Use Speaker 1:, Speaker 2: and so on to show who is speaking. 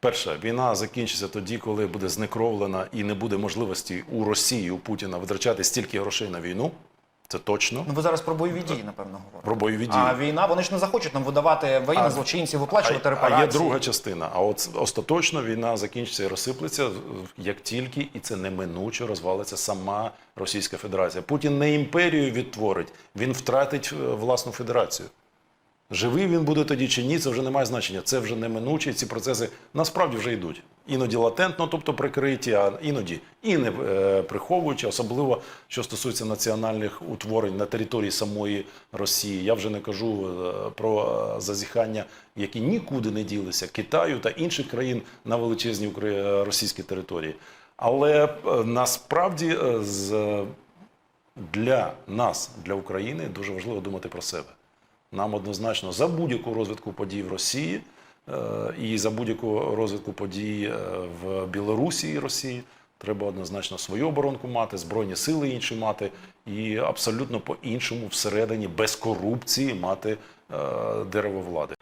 Speaker 1: Перше, війна закінчиться тоді, коли буде знекровлена і не буде можливості у Росії, у Путіна витрачати стільки грошей на війну. Це точно.
Speaker 2: Ну ви зараз про бойові дії, напевно, говорите.
Speaker 1: Про бойові дії.
Speaker 2: А війна, вони ж не захочуть нам видавати воєнних злочинців, виплачувати
Speaker 1: а,
Speaker 2: репарації.
Speaker 1: а є друга частина. А от остаточно війна закінчиться і розсиплеться, як тільки і це неминуче розвалиться сама Російська Федерація. Путін не імперію відтворить, він втратить е, власну федерацію. Живий він буде тоді чи ні, це вже не має значення. Це вже неминуче. Ці процеси насправді вже йдуть. Іноді латентно, тобто прикриті, а іноді і не е, приховуючи, особливо що стосується національних утворень на території самої Росії. Я вже не кажу е, про е, зазіхання, які нікуди не ділися Китаю та інших країн на величезній е, російській території. Але е, насправді е, з для нас, для України, дуже важливо думати про себе. Нам однозначно за будь-яку розвитку подій в Росії е, і за будь-яку розвитку подій е, в Білорусі і Росії треба однозначно свою оборонку мати, збройні сили інші мати, і абсолютно по-іншому всередині без корупції мати е, дерево влади.